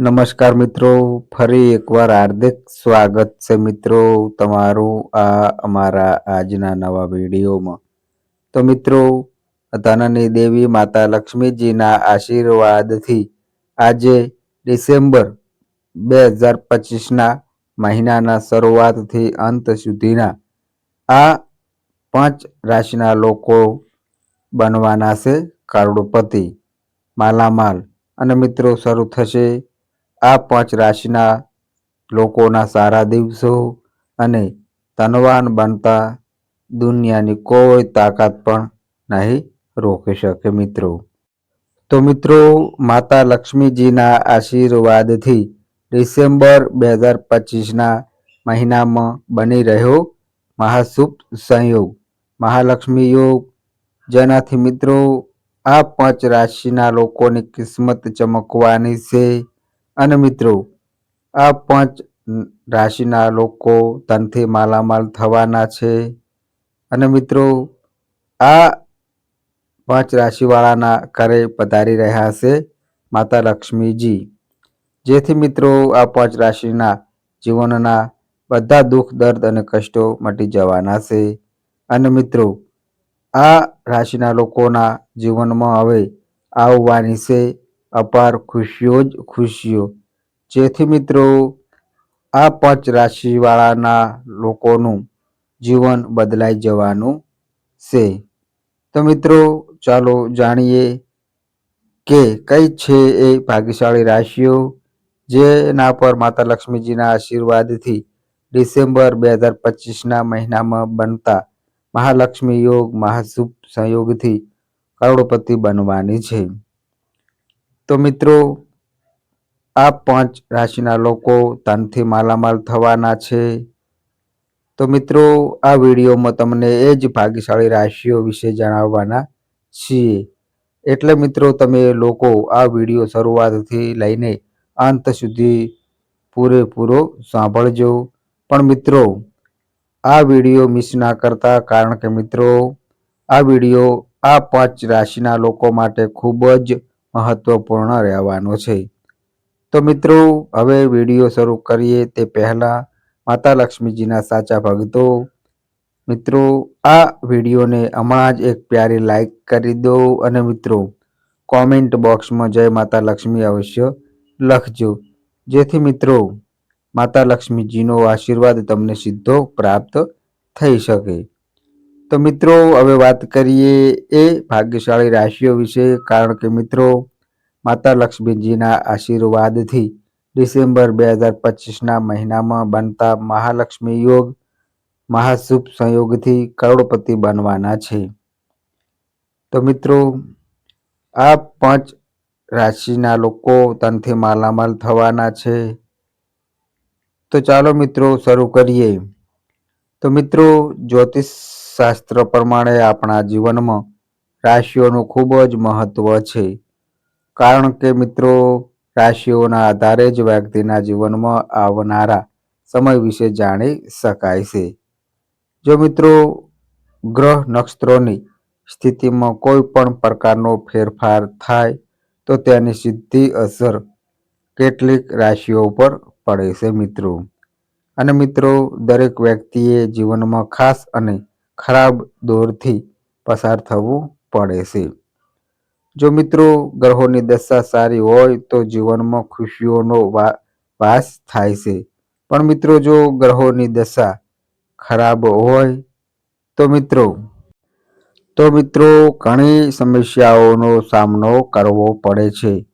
નમસ્કાર મિત્રો, ફરી એકવાર હાર્દિક સ્વાગત છે મિત્રો તમારું આ અમારા આજના નવા વિડીયોમાં. તો મિત્રો ધનની દેવી માતા લક્ષ્મીજીના આશીર્વાદથી આજે ડિસેમ્બર બે હજાર પચીસના મહિનાના શરૂઆતથી અંત સુધીના આ પાંચ રાશિના લોકો બનવાના છે કરોડપતિ, માલામાલ. અને મિત્રો, શરૂ થશે આ પાંચ રાશિના લોકોના સારા દિવસો અને ધનવાન બનતા દુનિયાની કોઈ તાકાત પણ નહીં રોકી શકે મિત્રો. તો મિત્રો, માતા લક્ષ્મીજીના આશીર્વાદથી ડિસેમ્બર બે હજાર પચીસના મહિનામાં બની રહ્યો મહાશુભ સંયોગ. મહાલક્ષ્મી યોગ. જેનાથી મિત્રો, આ પાંચ રાશિના લોકોની કિસ્મત ચમકવાની છે. અને મિત્રો, આ પાંચ રાશિના લોકો ધનથી માલામાલ થવાના છે. અને મિત્રો, આ પાંચ રાશિવાળાના ઘરે પધારી રહ્યા છે માતા લક્ષ્મીજી. જેથી મિત્રો, આ પાંચ રાશિના જીવનના બધા દુઃખ, દર્દ અને કષ્ટો મટી જવાના છે. અને મિત્રો, આ રાશિના લોકોના જીવનમાં હવે આવવાની છે અપાર ખુશીઓ જ ખુશીઓ. જેથી મિત્રો, આ પાંચ રાશિવાળાના લોકોનું જીવન બદલાઈ જવાનું છે. તો મિત્રો, ચાલો જાણીએ કે કઈ છે એ ભાગ્યશાળી રાશિઓ, જેના પર માતા લક્ષ્મીજીના આશીર્વાદથી ડિસેમ્બર બે હજાર પચીસના મહિનામાં બનતા મહાલક્ષ્મી યોગ, મહાશુભ સંયોગથી કરોડપતિ બનવાની છે. તો મિત્રો, આ પાંચ રાશિના લોકો ધનથી માલામાલ થવાના છે. તો મિત્રો, આ વિડીયોમાં તમને એ જ ભાગ્યશાળી રાશિઓ વિશે જણાવવાના છીએ. એટલે મિત્રો, તમે લોકો આ વીડિયો શરૂઆતથી લઈને અંત સુધી પૂરેપૂરો સાંભળજો. પણ મિત્રો, આ વીડિયો મિસ ના કરતા, કારણ કે મિત્રો, આ વીડિયો આ પાંચ રાશિના લોકો માટે ખૂબ જ મહત્વપૂર્ણ રહેવાનો છે. તો મિત્રો, હવે વીડિયો શરૂ કરીએ તે પહેલાં માતા લક્ષ્મીજીના સાચા ભક્તો. મિત્રો, આ વિડીયોને હમણાં જ એક પ્યારી લાઈક કરી દો અને મિત્રો, કોમેન્ટ બોક્સમાં જય માતા લક્ષ્મી અવશ્ય લખજો. જેથી મિત્રો, માતા લક્ષ્મીજીનો આશીર્વાદ તમને સીધો પ્રાપ્ત થઈ શકે. તો મિત્રો, હવે વાત કરીએ એ ભાગ્યશાળી રાશિઓ વિશે. કારણ કે મિત્રો, માતા લક્ષ્મીજીના આશીર્વાદથી ડિસેમ્બર બે હજાર પચીસના મહિનામાં બનતા મહાલક્ષ્મી યોગ મહાશુભ સંયોગથી કરોડપતિ બનવાના છે. તો મિત્રો, આ પાંચ રાશિના લોકો તનથી માલામાલ થવાના છે. તો ચાલો મિત્રો, શરૂ કરીએ. તો મિત્રો જ્યોતિષ શાસ્ત્ર પ્રમાણે આપણા જીવનમાં રાશિઓનું ખૂબ જ મહત્વ છે. કારણ કે મિત્રો, રાશિઓના આધારે જ વ્યક્તિના જીવનમાં આવનારા સમય વિશે જાણી શકાય છે. જો મિત્રો, ગ્રહ નક્ષત્રોની સ્થિતિમાં કોઈ પણ પ્રકારનો ફેરફાર થાય, તો તેની સીધી અસર કેટલીક રાશિઓ પર પડે છે મિત્રો. અને મિત્રો, દરેક વ્યક્તિએ જીવનમાં ખાસ અને ખરાબ દોરથી પસાર થવું પડે છે. જો મિત્રો, ગ્રહોની દશા સારી હોય તો જીવનમાં ખુશીઓનો વાસ થાય છે. પણ મિત્રો, જો ગ્રહોની દશા ખરાબ હોય તો મિત્રો તો મિત્રો, ઘણી સમસ્યાઓનો સામનો કરવો પડે છે.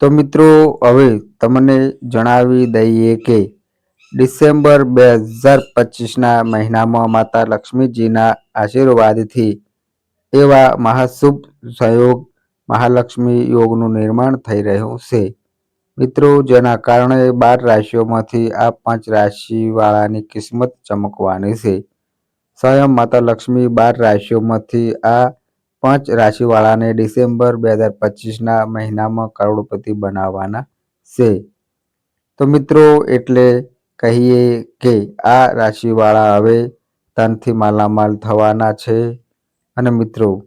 તો મિત્રો, હવે તમને જણાવી દઈએ કે ડિસેમ્બર બે હજાર પચીસના મહિનામાં માતા લક્ષ્મીજીના આશીર્વાદથી એવા મહાશુભ સહયોગ, મહાલક્ષ્મી યોગનું નિર્માણ થઈ રહ્યું છે. મિત્રો, જેના કારણે બાર રાશિઓમાંથી આ પાંચ રાશિવાળાની કિસ્મત ચમકવાની છે. સ્વયં માતા લક્ષ્મી બાર રાશિઓમાંથી આ પાંચ રાશિવાળાને ડિસેમ્બર બે હજાર પચીસના મહિનામાં કરોડપતિ બનાવવાના છે. તો મિત્રો, એટલે કહીએ કે, આ રાશિવાળા હવે ધનથી માલામાલ થવાના છે. અને મિત્રો,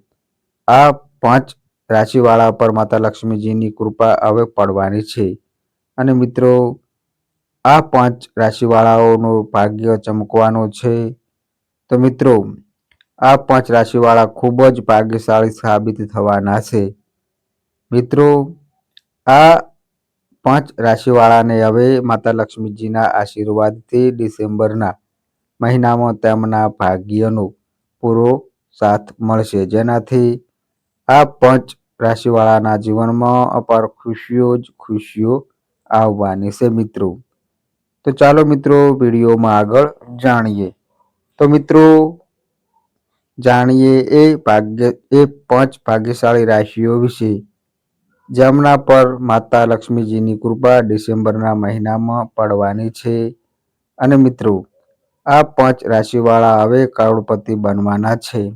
આ પાંચ રાશિવાળા પર માતા લક્ષ્મીજીની કૃપા હવે પડવાની છે. અને મિત્રો, આ પાંચ રાશિવાળાઓનું ભાગ્ય ચમકવાનું છે. તો મિત્રો, આ પાંચ રાશિવાળા ખૂબ જ ભાગ્યશાળી સાબિત થવાના છે. મિત્રો, આ પાંચ રાશિવાળાને હવે માતા લક્ષ્મીજીના આશીર્વાદથી ડિસેમ્બરના મહિનામાં તેમના ભાગ્યનો પૂરો સાથ મળશે. જેનાથી આ પાંચ રાશિવાળાના જીવનમાં અપાર ખુશીઓ જ ખુશીઓ આવવાની છે મિત્રો. તો ચાલો મિત્રો વિડીયોમાં આગળ જાણીએ. તો મિત્રો જાણીએ એ ભાગ્ય, એ પાંચ ભાગ્યશાળી રાશિઓ વિશે. જેમના પર માતા લક્ષ્મીજીની કૃપા ડિસેમ્બરના મહિનામાં પડવાની છે. અને મિત્રો, આ પાંચ રાશિવાળા હવે કરોડપતિ બનવાના છે.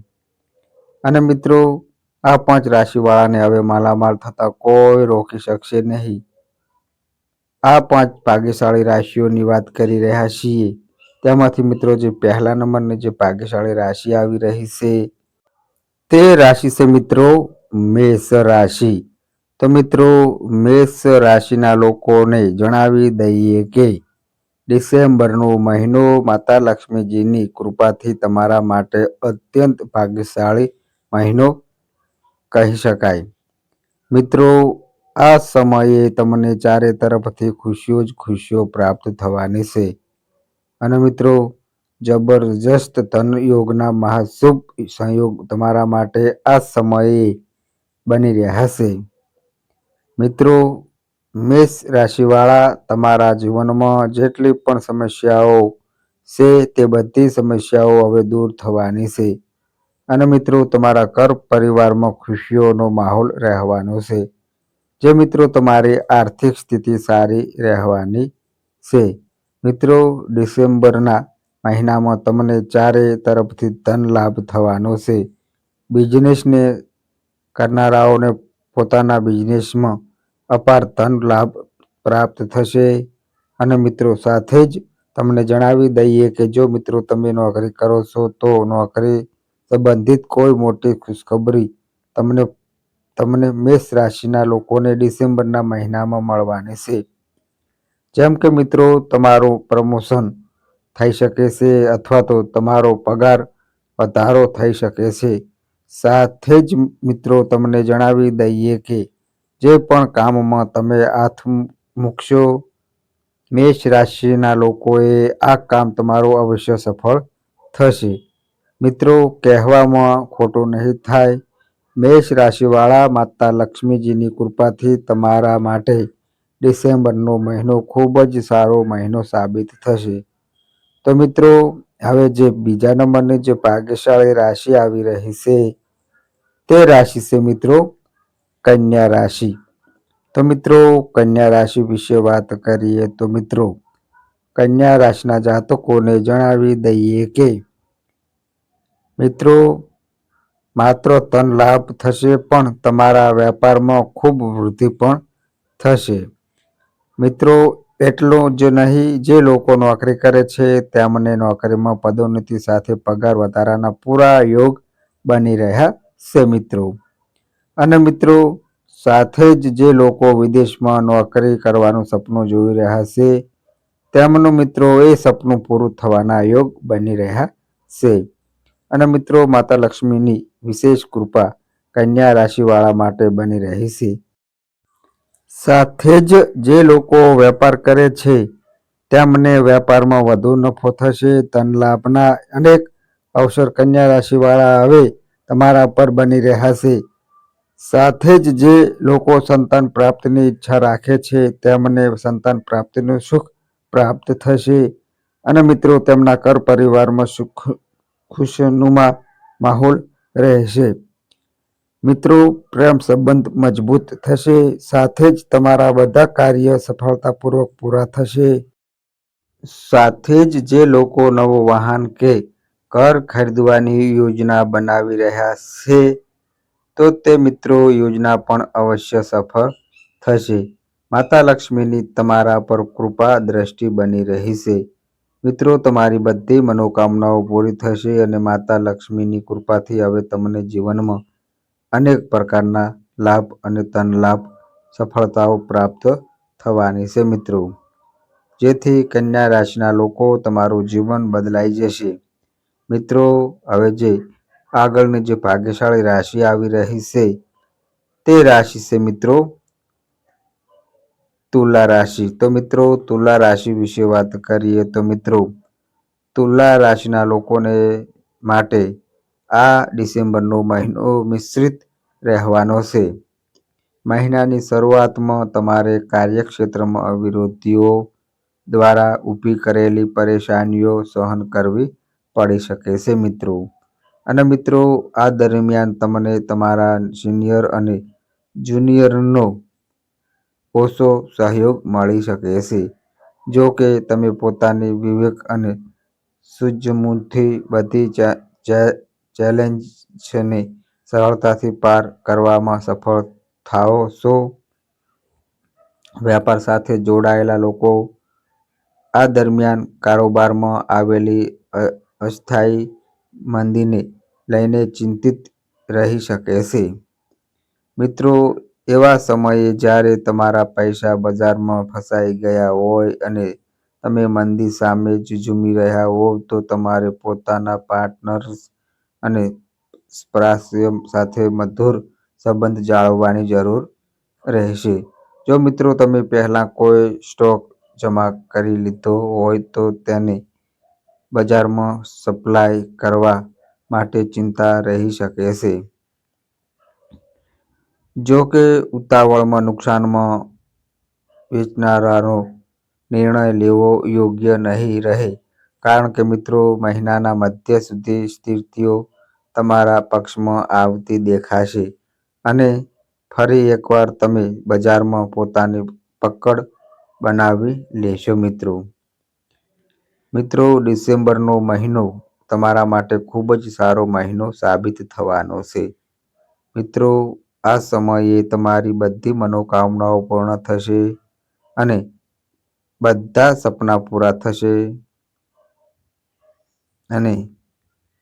અને મિત્રો, આ પાંચ રાશિવાળાને હવે માલામાલ થતા કોઈ રોકી શકશે નહીં. આ પાંચ ભાગ્યશાળી રાશિઓની વાત કરી રહ્યા છીએ. તેમાંથી મિત્રો, જે પહેલા નંબરની જે ભાગ્યશાળી રાશિ આવી રહી છે, તે રાશિ છે મિત્રો, મેષ રાશિ. તો મિત્રો, મેષ રાશિના લોકોને જણાવી દઈએ કે ડિસેમ્બરનો મહિનો માતા લક્ષ્મીજીની કૃપાથી તમારા માટે અત્યંત ભાગ્યશાળી મહિનો કહી શકાય. મિત્રો, આ સમયે તમને ચારે તરફથી ખુશીઓ જ ખુશીઓ પ્રાપ્ત થવાની છે. અને મિત્રો, જબરજસ્ત ધન યોગના મહાશુભ સંયોગ તમારા માટે આ સમયે બની રહ્યા છે. મિત્રો, મેષ રાશિવાળા તમારા જીવનમાં જેટલી પણ સમસ્યાઓ છે તે બધી સમસ્યાઓ હવે દૂર થવાની છે. અને મિત્રો, તમારા ઘર પરિવારમાં ખુશીઓનો માહોલ રહેવાનો છે. જે મિત્રો, તમારી આર્થિક સ્થિતિ સારી રહેવાની છે. મિત્રો, ડિસેમ્બરના મહિનામાં તમને ચારે તરફથી ધન લાભ થવાનો છે. બિઝનેસને કરનારાઓને પોતાના બિઝનેસમાં અપાર ધન લાભ પ્રાપ્ત થશે. અને મિત્રો, સાથે જ તમને જણાવી દઈએ કે જો મિત્રો તમે નોકરી કરો છો, તો નોકરી સંબંધિત કોઈ મોટી ખુશખબરી તમને તમને મેષ રાશિના લોકોને ડિસેમ્બરના મહિનામાં મળવાની છે. જેમ કે મિત્રો, તમારું પ્રમોશન થઈ શકે છે અથવા તો તમારો પગાર વધારો થઈ શકે છે. સાથે જ મિત્રો, તમને જણાવી દઈએ કે જે પણ કામમાં તમે હાથ મૂકશો, મેષ રાશિના લોકોએ આ કામ તમારું અવશ્ય સફળ થશે. મિત્રો, કહેવામાં ખોટું નહીં થાય. મેષ રાશિવાળા માતા લક્ષ્મીજીની કૃપાથી તમારા માટે ડિસેમ્બરનો મહિનો ખૂબ જ સારો મહિનો સાબિત થશે. તો મિત્રો, હવે જે બીજા નંબરની જે ભાગ્યશાળી રાશિ આવી રહી છે, તે રાશિ છે મિત્રો કન્યા રાશિ. તો મિત્રો, કન્યા રાશિ વિશે વાત કરીએ તો મિત્રો, કન્યા રાશિના જાતકોને જણાવી દઈએ કે, મિત્રો, માત્ર તન લાભ થશે પણ તમારા વેપારમાં ખૂબ વૃદ્ધિ પણ થશે. મિત્રો, એટલું જ નહીં, જે લોકો નોકરી કરે છે, તેમને નોકરીમાં પદોન્નતિ સાથે પગાર વધારાના પૂરા યોગ બની રહ્યા છે, મિત્રો. અને મિત્રો, સાથે જ જે લોકો વિદેશમાં નોકરી કરવાનું સપનું જોઈ રહ્યા છે, તેમનું મિત્રો એ સપનું પૂરું થવાના યોગ બની રહ્યા છે. અને મિત્રો, માતા લક્ષ્મીની વિશેષ કૃપા કન્યા રાશિવાળા માટે બની રહી છે. સાથે જ જે લોકો વેપાર કરે છે, તેમને વેપારમાં વધુ નફો થશે, ધન લાભના અનેક અવસર કન્યા રાશિવાળા હવે તમારા પર બની રહ્યા છે. સાથે જ જે લોકો સંતાન પ્રાપ્તિની ઈચ્છા રાખે છે, તેમને સંતાન પ્રાપ્તિનું સુખ પ્રાપ્ત થશે. અને મિત્રો, તેમના કર પરિવારમાં સુખ, ખુશનુમા માહોલ રહેશે. મિત્રો, પ્રેમ સંબંધ મજબૂત થશે, સાથે જ તમારા બધા કાર્ય સફળતાપૂર્વક પૂરા થશે. સાથે જ જે લોકો નવો વાહન કે કર ખરીદવાની યોજના બનાવી રહ્યા છે તો તે મિત્રો યોજના પણ અવશ્ય સફળ થશે. માતા લક્ષ્મીની તમારા પર કૃપા દ્રષ્ટિ બની રહી છે મિત્રો, તમારી બધી મનોકામનાઓ પૂરી થશે અને માતા લક્ષ્મીની કૃપાથી હવે તમને જીવનમાં અનેક પ્રકારના લાભ અને ધન લાભ સફળતાઓ પ્રાપ્ત થવાની છે મિત્રો. જેથી કન્યા રાશિના લોકો તમારું જીવન બદલાઈ જશે. મિત્રો, હવે જે આગળની જે ભાગ્યશાળી રાશિ આવી રહી છે, તે રાશિ છે મિત્રો તુલા રાશિ. તો મિત્રો, તુલા રાશિ વિશે વાત કરીએ તો મિત્રો, તુલા રાશિના લોકોને માટે આ ડિસેમ્બરનો મહિનો મિશ્રિત રહેવાનો છે. મહિનાની શરૂઆતમાં તમારે કાર્યક્ષેત્રમાં વિરોધીઓ દ્વારા ઊભી કરેલી પરેશાનીઓ સહન કરવી પડી શકે છે મિત્રો. અને મિત્રો, આ દરમિયાન તમને તમારા સિનિયર અને જુનિયરનો ઓછો સહયોગ મળી શકે છે. જો કે તમે પોતાની વિવેક અને સૂઝબૂછથી બધી ચેલેન્જને સરળતાથી પાર કરવામાં સફળ થાઓ છો. વ્યાપાર સાથે જોડાયેલા લોકો આ દરમિયાન કારોબારમાં આવેલી અસ્થાયી મંદીને લઈને ચિંતિત રહી શકે છે. મિત્રો, એવા સમયે જ્યારે તમારા પૈસા બજારમાં ફસાઈ ગયા હોય અને તમે મંદી સામે ઝઝૂમી રહ્યા હોવ, તો તમારે પોતાના પાર્ટનર્સ અને સ્પાર્શ્ય સાથે મધુર સંબંધ જાળવવાની જરૂર રહેશે. જો મિત્રો, તમે પહેલાં કોઈ સ્ટોક જમા કરી લીધો હોય, તો તેને બજારમાં સપ્લાય કરવા માટે ચિંતા રહી શકે છે. જો કે ઉતાવળમાં નુકસાનમાં વેચનારાનો નિર્ણય લેવો યોગ્ય નહીં રહે, કારણ કે મિત્રો, મહિનાના મધ્ય સુધી સ્થિતિઓ તમારા પક્ષમાં આવતી દેખાશે અને ફરી એકવાર તમે બજારમાં પોતાની પકડ બનાવી લેશો મિત્રો. મિત્રો, ડિસેમ્બરનો મહિનો તમારા માટે ખૂબ જ સારો મહિનો સાબિત થવાનો છે. મિત્રો, આ સમયે તમારી બધી મનોકામનાઓ પૂર્ણ થશે અને બધા સપના પૂરા થશે. અને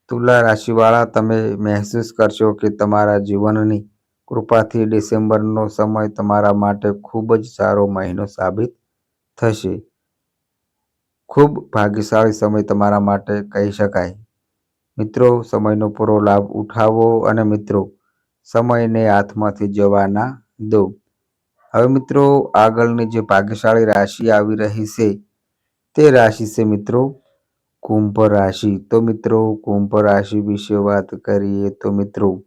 તુલા રાશિવાળા, તમે મહેસૂસ કરશો કે તમારા જીવનની કૃપાથી ડિસેમ્બરનો સમય તમારા માટે ખૂબ જ સારો મહિનો સાબિત થશે. ખૂબ ભાગ્યશાળી સમય તમારા માટે કહી શકાય. મિત્રો, સમયનો પૂરો લાભ ઉઠાવો અને મિત્રો, સમયને હાથમાંથી જવાના દો. હવે મિત્રો, આગળની જે ભાગ્યશાળી રાશિ આવી રહી છે, તે રાશિ છે મિત્રો, કુંભ રાશિ. તો મિત્રો, કુંભ રાશિ વિશે વાત કરીએ તો મિત્રો,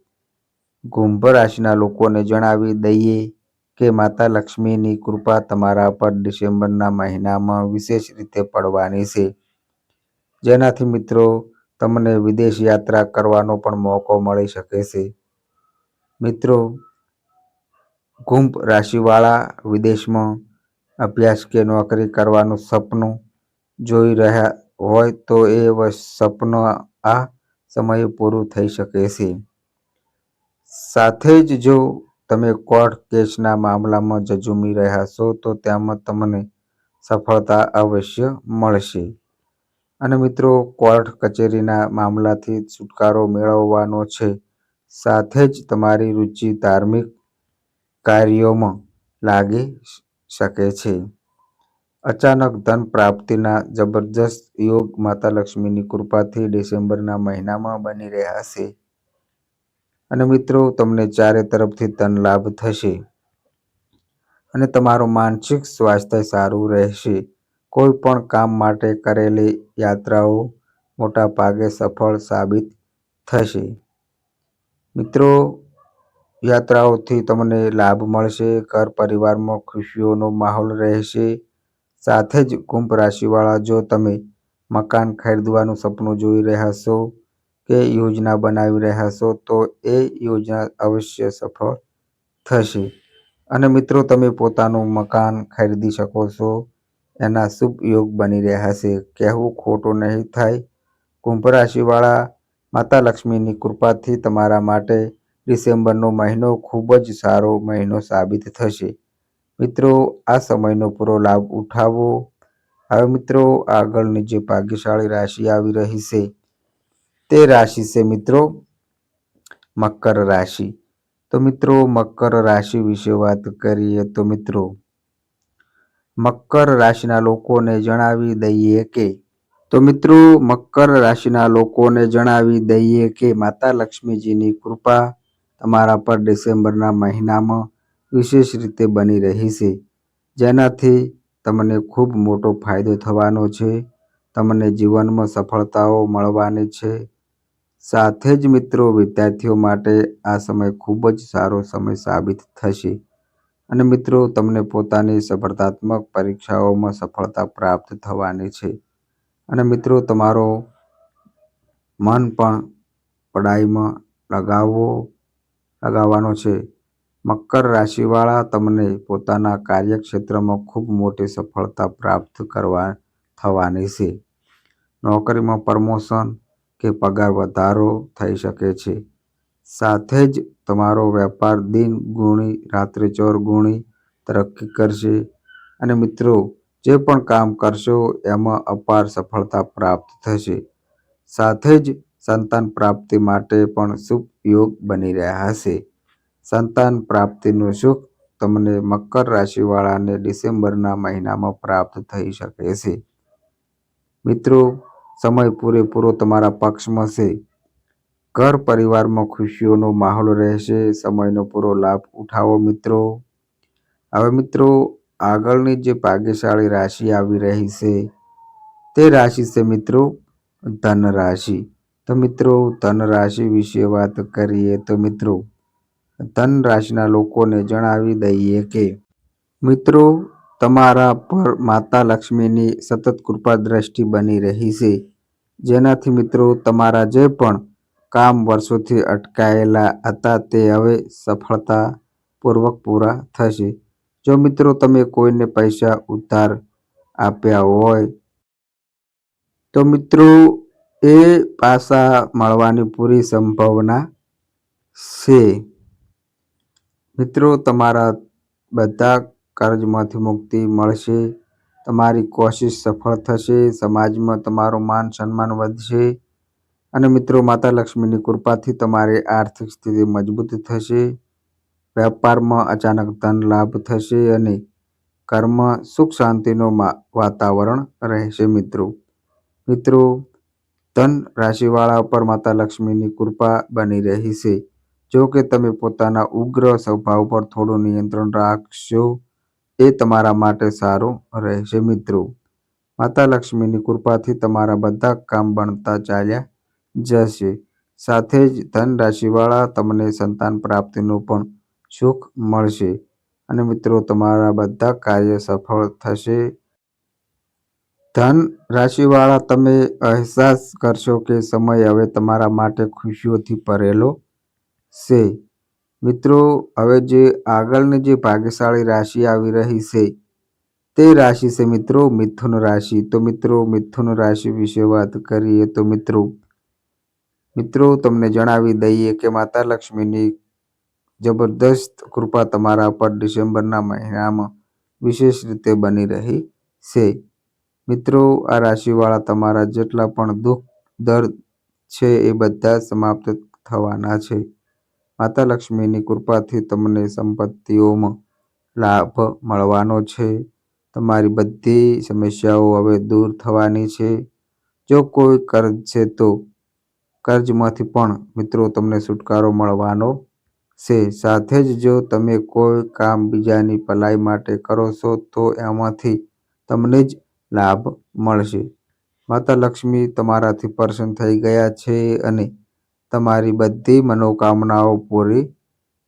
કુંભ રાશિના લોકોને જણાવી દઈએ કે માતા લક્ષ્મીની કૃપા તમારા પર ડિસેમ્બરના મહિનામાં વિશેષ રીતે પડવાની છે. જેનાથી મિત્રો, તમને વિદેશ યાત્રા કરવાનો પણ મોકો મળી શકે છે. મિત્રો, કુંભ રાશિવાળા વિદેશમાં અભ્યાસ કે નોકરી કરવાનું સપનું જોઈ રહ્યા હોય તો એ સપનું આ સમયે પૂરું થઈ શકે છે. સાથે જ જો તમે કોર્ટ કેસના મામલામાં ઝઝૂમી રહ્યા છો, તો તેમાં તમને સફળતા અવશ્ય મળશે. અને મિત્રો, કોર્ટ કચેરીના મામલાથી છુટકારો મેળવવાનો છે. સાથે જ તમારી રુચિ ધાર્મિક કાર્યોમાં લાગી શકે છે. અચાનક ધન પ્રાપ્તિના જબરજસ્ત યોગ માતા લક્ષ્મીની કૃપાથી ડિસેમ્બરના મહિનામાં બની રહ્યા છે. અને મિત્રો, તમને ચારે તરફથી ધન લાભ થશે અને તમારું માનસિક સ્વાસ્થ્ય સારું રહેશે. કોઈ પણ કામ માટે કરેલી યાત્રાઓ મોટા ભાગે સફળ સાબિત થશે. મિત્રો, યાત્રાઓથી તમને લાભ મળશે, ઘર પરિવારમાં ખુશીઓનો માહોલ રહેશે, સાથે જ કુંભ રાશિવાળા જો તમે મકાન ખરીદવાનું સપનું જોઈ રહ્યા છો કે યોજના બનાવી રહ્યા છો, તો એ યોજના અવશ્ય સફળ થશે. અને મિત્રો, તમે પોતાનું મકાન ખરીદી શકો છો. એના શુભ યોગ બની રહ્યા છે. કહેવું ખોટું નહીં થાય. કુંભ રાશિવાળા માતા લક્ષ્મીની કૃપાથી તમારા માટે ડિસેમ્બરનો મહિનો ખૂબ જ સારો મહિનો સાબિત થશે. મિત્રો, આ સમયનો પૂરો લાભ ઉઠાવો. હવે મિત્રો, આગળની જે ભાગ્યશાળી રાશિ આવી રહી છે તે રાશિ છે મિત્રો મકર રાશિ. તો મિત્રો મકર રાશિ વિશે વાત કરીએ તો મિત્રો મકર રાશિના લોકોને જણાવી દઈએ કે તો મિત્રો મકર રાશિના લોકોને જણાવી દઈએ કે માતા લક્ષ્મીજીની કૃપા તમારા પર ડિસેમ્બરના મહિનામાં વિશેષ રીતે બની રહી છે. જેનાથી તમને ખૂબ મોટો ફાયદો થવાનો છે. તમને જીવનમાં સફળતાઓ મળવાની છે. સાથે જ મિત્રો, વિદ્યાર્થીઓ માટે આ સમય ખૂબ જ સારો સમય સાબિત થશે. અને મિત્રો, તમને પોતાની સ્પર્ધાત્મક પરીક્ષાઓમાં સફળતા પ્રાપ્ત થવાની છે. અને મિત્રો, તમારો મન પણ પઢાઈમાં લગાવવો, લગાવવાનો છે. મકર રાશિવાળા તમને પોતાના કાર્યક્ષેત્રમાં ખૂબ મોટી સફળતા પ્રાપ્ત કરવા, થવાની છે. નોકરીમાં પ્રમોશન કે પગાર વધારો થઈ શકે છે. સાથે જ તમારો વેપાર દિન ગુણી, રાત્રે ચોર ગુણી તરક્કી કરશે. અને મિત્રો, જે પણ કામ કરશો એમાં અપાર સફળતા પ્રાપ્ત થશે. સાથે જ સંતાન પ્રાપ્તિ માટે પણ શુભ યોગ બની રહ્યા હશે. સંતાન પ્રાપ્તિનું સુખ તમને મકર રાશિવાળાને ડિસેમ્બરના મહિનામાં પ્રાપ્ત થઈ શકે છે. મિત્રો સમય પૂરેપૂરો તમારા પક્ષમાં છે. ઘર પરિવારમાં ખુશીઓનો માહોલ રહેશે, સમયનો પૂરો લાભ ઉઠાવો મિત્રો. હવે મિત્રો, આગળની જે ભાગ્યશાળી રાશિ આવી રહી છે, તે રાશિ છે મિત્રો, ધન રાશિ. તો મિત્રો, ધન રાશિ વિશે વાત કરીએ તો મિત્રો, ધન રાશિના લોકોને જણાવી દઈએ કે મિત્રો તમારા પર માતા લક્ષ્મીની સતત કૃપા દ્રષ્ટિ બની રહી છે. જેનાથી મિત્રો, તમારા જે પણ કામ વર્ષોથી અટકાયેલા હતા તે હવે સફળતાપૂર્વક પૂરા થશે. જો મિત્રો, તમે કોઈને પૈસા ઉધાર આપ્યા હોય, તો મિત્રો, એ પાસા મળવાની પૂરી સંભાવના છે. મિત્રો, તમારા બધા કર્જમાંથી મુક્તિ મળશે. તમારી કોશિશ સફળ થશે. સમાજમાં તમારું માન સન્માન વધશે. અને મિત્રો, માતા લક્ષ્મીની કૃપાથી તમારી આર્થિક સ્થિતિ મજબૂત થશે. વેપારમાં અચાનક ધન લાભ થશે અને કર્મ સુખ શાંતિનું વાતાવરણ રહેશે મિત્રો. મિત્રો, ધન રાશિવાળા પર માતા લક્ષ્મીની કૃપા બની રહી છે. જો કે તમે પોતાના ઉગ્ર સ્વભાવ પર થોડું નિયંત્રણ રાખશો. એ તમારા માટે સારું રહેશે મિત્રો. માતા લક્ષ્મીની કૃપાથી તમારા બધા કામ બનતા ચાલ્યા જશે. સાથે જ ધન રાશિવાળા તમને સંતાન પ્રાપ્તિનું પણ સુખ મળશે. અને મિત્રો, તમારા બધા કાર્ય સફળ થશે. ધન રાશિવાળા, તમે અહેસાસ કરશો કે સમય હવે તમારા માટે ખુશીઓથી ભરેલો છે. મિત્રો, હવે જે આગળની જે ભાગ્યશાળી રાશિ આવી રહી છે, તે રાશિ છે મિત્રો મિથુન રાશિ. તો મિત્રો, મિથુન રાશિ વિશે વાત કરીએ તો મિત્રો મિત્રો તમને જણાવી દઈએ કે માતા લક્ષ્મીની જબરદસ્ત કૃપા તમારા પર ડિસેમ્બરના મહિનામાં વિશેષ રીતે બની રહી છે. મિત્રો, આ રાશિવાળા તમારા જેટલા પણ દુઃખ, દર્દ છે એ બધા સમાપ્ત થવાના છે. માતા લક્ષ્મીની કૃપાથી તમને સંપત્તિઓમાં લાભ મળવાનો છે. તમારી બધી સમસ્યાઓ હવે દૂર થવાની છે. જો કોઈ કર્જ છે તો કર્જમાંથી પણ મિત્રો તમને છુટકારો મળવાનો છે. સાથે જ જો તમે કોઈ કામ બીજાની ભલાઈ માટે કરો છો તો એમાંથી તમને જ લાભ મળશે. માતા લક્ષ્મી તમારાથી પ્રસન્ન થઈ ગયા છે અને તમારી બધી મનોકામનાઓ પૂરી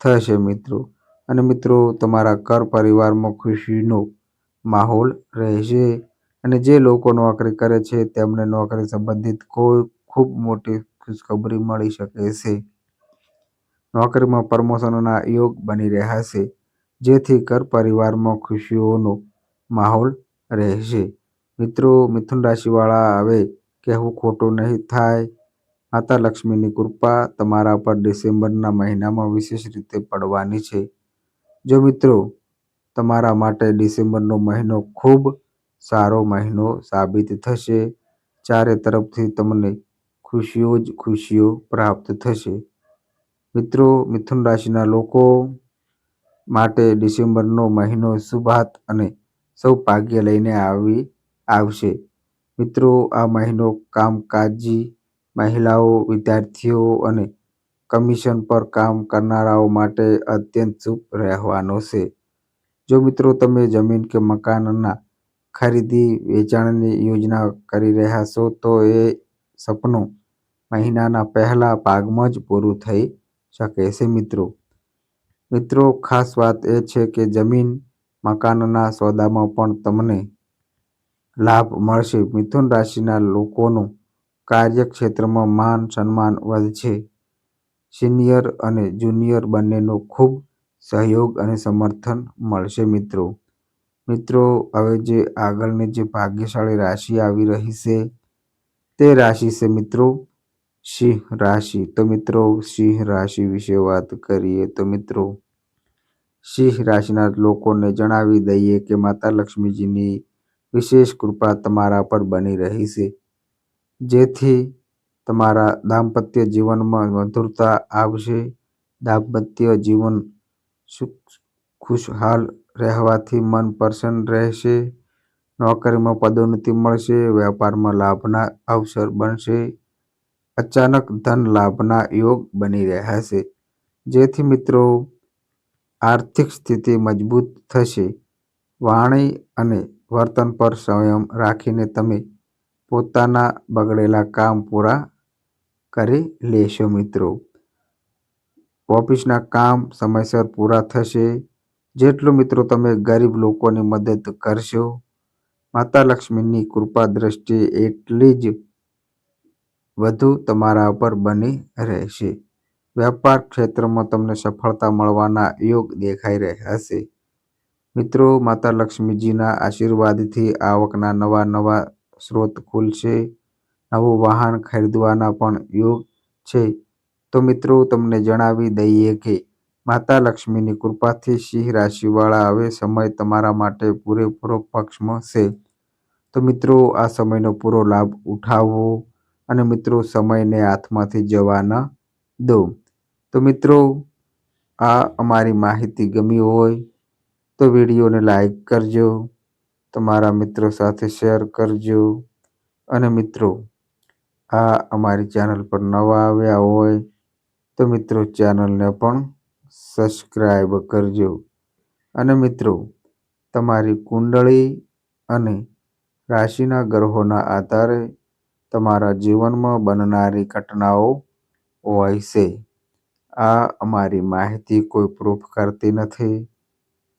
થશે મિત્રો. અને મિત્રો, તમારા ઘર પરિવારમાં ખુશીનો માહોલ રહેશે. અને જે લોકો નોકરી કરે છે, તેમને નોકરી સંબંધિત કોઈ ખૂબ મોટી ખુશખબરી મળી શકે છે. નોકરીમાં પ્રમોશનના યોગ બની રહ્યા છે, જેથી ઘર પરિવારમાં ખુશીઓનો માહોલ રહેશે. મિત્રો, મિથુન રાશિવાળા હવે કહેવું ખોટું નહીં થાય માતા લક્ષ્મીની કૃપા તમારા પર ડિસેમ્બરના મહિનામાં વિશેષ રીતે પડવાની છે. જો મિત્રો, તમારા માટે ડિસેમ્બરનો મહિનો ખૂબ સારો મહિનો સાબિત થશે. ચારે તરફથી તમને ખુશીઓ જ ખુશીઓ પ્રાપ્ત થશે. મિત્રો, મિથુન રાશિના લોકો માટે ડિસેમ્બરનો મહિનો શુભાત અને સૌ ભાગ્ય લઈને આવી, આવશે. મિત્રો, આ મહિનો કામકાજી મહિલાઓ, વિદ્યાર્થીઓ અને કમિશન પર કામ કરનારાઓ માટે અત્યંત શુભ રહેવાનો છે. જો મિત્રો તમે જમીન કે મકાનના ખરીદી વેચાણની યોજના કરી રહ્યા છો, તો એ સપનું મહિનાના પહેલા ભાગમાં જ પૂરું થઈ શકે છે મિત્રો. મિત્રો, ખાસ વાત એ છે કે જમીન મકાનના સોદામાં પણ તમને લાભ મળશે. મિથુન રાશિના લોકોનું કાર્યક્ષેત્રમાં માન, સન્માન વધશે સિનિયર અને જુનિયર બંનેનો ખૂબ સહયોગ અને સમર્થન મળશે મિત્રો. મિત્રો, હવે જે આગળની જે ભાગ્યશાળી રાશિ આવી રહી છે, તે રાશિ છે મિત્રો સિંહ રાશિ. તો મિત્રો, સિંહ રાશિ વિશે વાત કરીએ તો મિત્રો, સિંહ રાશિના લોકોને જણાવી દઈએ કે માતા લક્ષ્મીજીની વિશેષ કૃપા તમારા પર બની રહી છે. જેથી તમારા દાંપત્ય જીવનમાં મધુરતા આવશે. દાંપત્ય જીવન સુખ, ખુશહાલ રહેવાથી મન પ્રસન્ન રહેશે. નોકરીમાં પદોન્નતિ મળશે વેપારમાં લાભના અવસર બનશે. અચાનક ધન લાભના યોગ બની રહ્યા છે જેથી મિત્રો આર્થિક સ્થિતિ મજબૂત થશે. વાણી અને વર્તન પર સંયમ રાખીને તમે પોતાના બગડેલા કામ પૂરા કરી લેશો મિત્રો. ઓફિસના કામ સમયસર પૂરા થશે જેટલું મિત્રો તમે ગરીબ લોકોની મદદ કરશો. માતા લક્ષ્મીની કૃપા દ્રષ્ટિ એટલી જ વધુ તમારા પર બની રહેશે. વેપાર ક્ષેત્રમાં તમને સફળતા મળવાના યોગ દેખાઈ રહ્યા હશે. મિત્રો, માતા લક્ષ્મીજીના આશીર્વાદથી આવકના નવા નવા સ્ત્રોત ખુલશે નવું વાહન ખરીદવાના પણ યોગ છે. તો મિત્રો, તમને જણાવી દઈએ કે માતા લક્ષ્મીની કૃપાથી સિંહ રાશિવાળા હવે સમય તમારા માટે પૂરેપૂરો પક્ષમાં છે. તો મિત્રો, આ સમયનો પૂરો લાભ ઉઠાવવો અને મિત્રો, સમયને હાથમાંથી જવા ન દો. તો મિત્રો, આ અમારી માહિતી ગમી હોય તો વિડીયોને લાઈક કરજો. તમારા મિત્રો સાથે શેર કરજો. અને મિત્રો, આ અમારી ચેનલ પર નવા આવ્યા હોય તો મિત્રો ચેનલને પણ સબસ્ક્રાઈબ કરજો. અને મિત્રો, તમારી કુંડળી અને રાશિના ગ્રહોના આધારે તમારા જીવનમાં બનનારી ઘટનાઓ હોય છે. આ અમારી માહિતી કોઈ પ્રૂફ કરતી નથી.